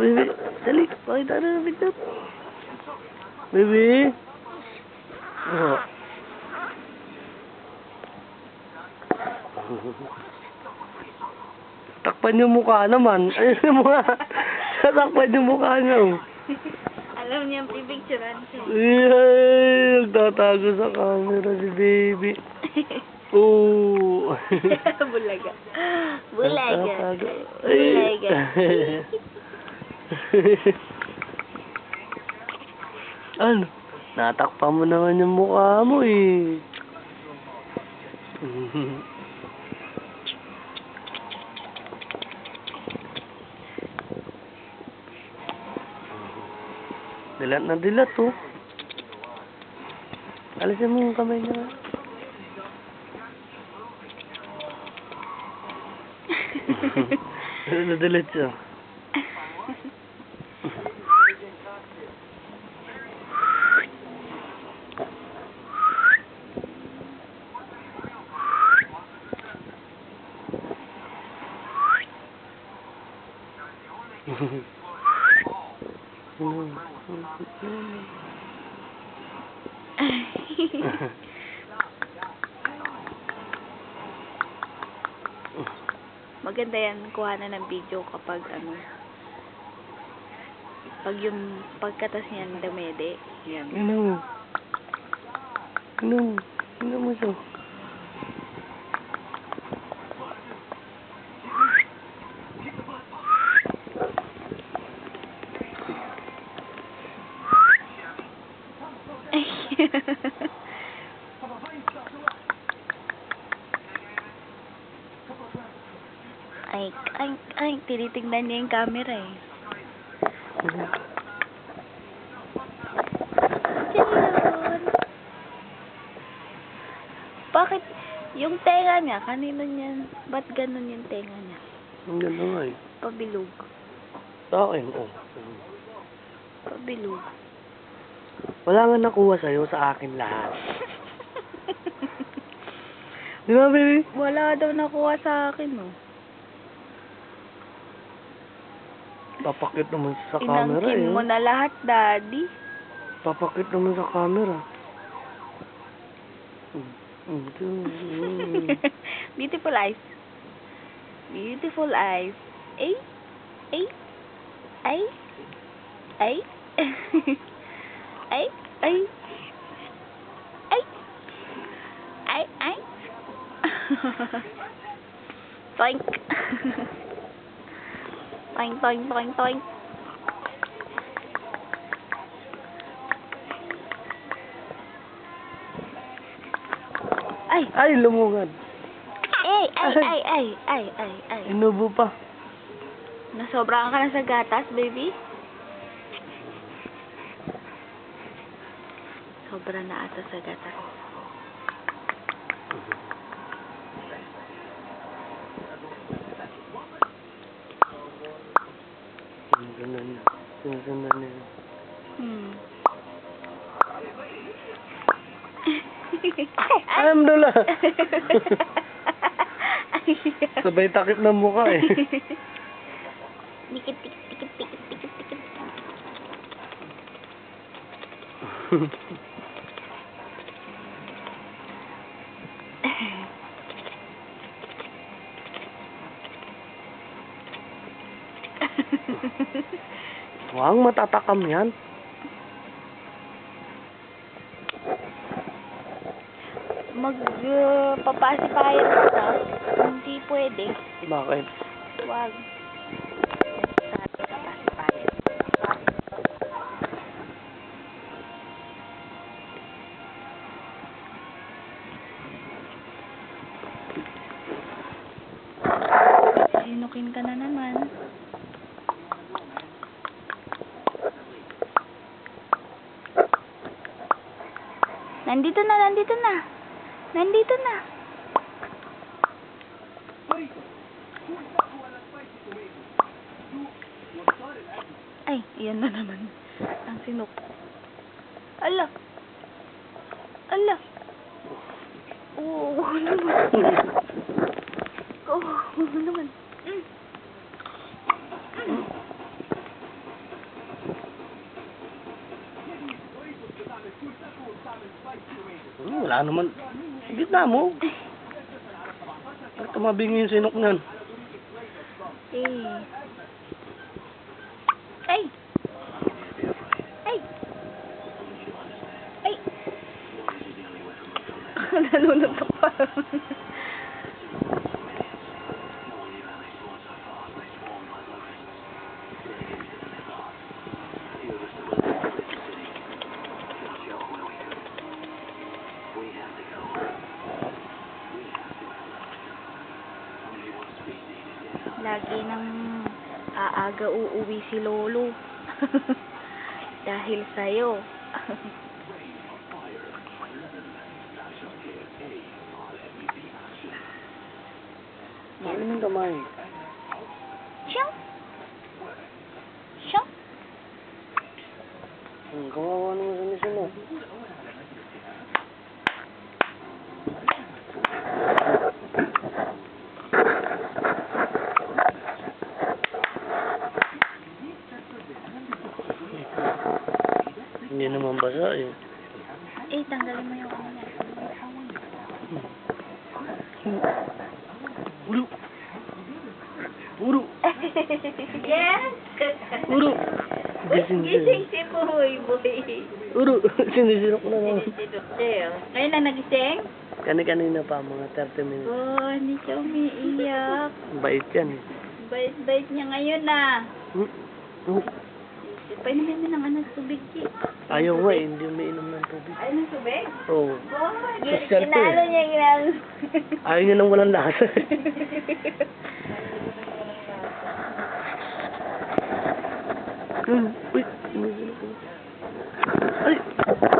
Baby, dali. Pakita na ng picture. Baby. Oh. Takpan yung mukha naman. Ayun yung mukha. Takpan yung mukha niya. Alam niya, pipicturean siya. Ay, nagtatago sa camera si baby. Oo. Bulaga. Bulaga. Bulaga. ano? Natakpan mo naman yung mukha mo eh. dilat na dilat oh. Alisin mo yung kamay niya. Dilat na dilat siya. Maganda yan, kuha na ng video kapag ano, pag yung pagkatas niyan dumede, yan. Ano? Ano? Ano mo siya? Ay, ay, ay, tinitingnan niya yung camera eh. Bakit yung tenga niya, kanino niyan? Ba't ganun yung tenga niya? Ang ganda nga eh. Pabilog. Sa akin, oh. Pabilog. Wala nga nakuha sa'yo, sa akin lahat. Di ba, baby? Wala daw nakuha sa akin, oh. Papakit naman sa camera Inangkin eh. mo na lahat, daddy. Papakit naman sa camera. Beautiful eyes. Beautiful eyes. Ay, ay, ay, ay, ay, ay, ay, ay, ay. Toink. toink, toink, toink, toink. Ay, Ay, lumungad. ay, ay, ay, ay, ay, ay, ay. Inubo pa. Nasobrahan ka na sa gatas, baby? Sobra na ata sa gatas. Ang ganda niya. Ang ganda niya. Hmm. Alhamdulillah. Sabay takip ng mukha eh. Dikit, dikit, dikit, dikit, dikit, dikit. Wang matatakam yan. Mag, uh, kita. Hindi pwede. Bakit? Wag. Sinukin ka na naman. Nandito na, nandito na. Nandito na. Ay, iyan na naman. Ang sinok. Ala. Ala. Oo, oo naman. Oo, oo naman. Mm. Mm. Naman. Sa gitna mo. Tumabingi yung sinok niyan? Eh. Ay! Ay! Ay! Naluluntok pa. Lagi nang aaga uuwi si Lolo. Dahil sa'yo. Ano yung kamay? Siyang! Siyang! Hmm, kawawa naman sa miso mo. Hindi naman basa eh. Eh, tanggalin mo yung ano. Uro! Uro! yes! Uro! Gising Gising si Boy Boy. Uro! Sinisirok na naman. Ngayon na nagising? Kani-kanina pa, mga 30 minutes. Oh, hindi siya umiiyak. Bait yan. Bait-bait niya ngayon na. Hmm? Hmm? Painumin mo ng anak tubig, Chi. Ayaw nga eh, hindi umiinom ng tubig. Ay, ng tubig? Oo. Oh, Social to ginalo eh. niya, ginalo. Ayaw niya nang walang lasa. Hmm, Uy! Ay!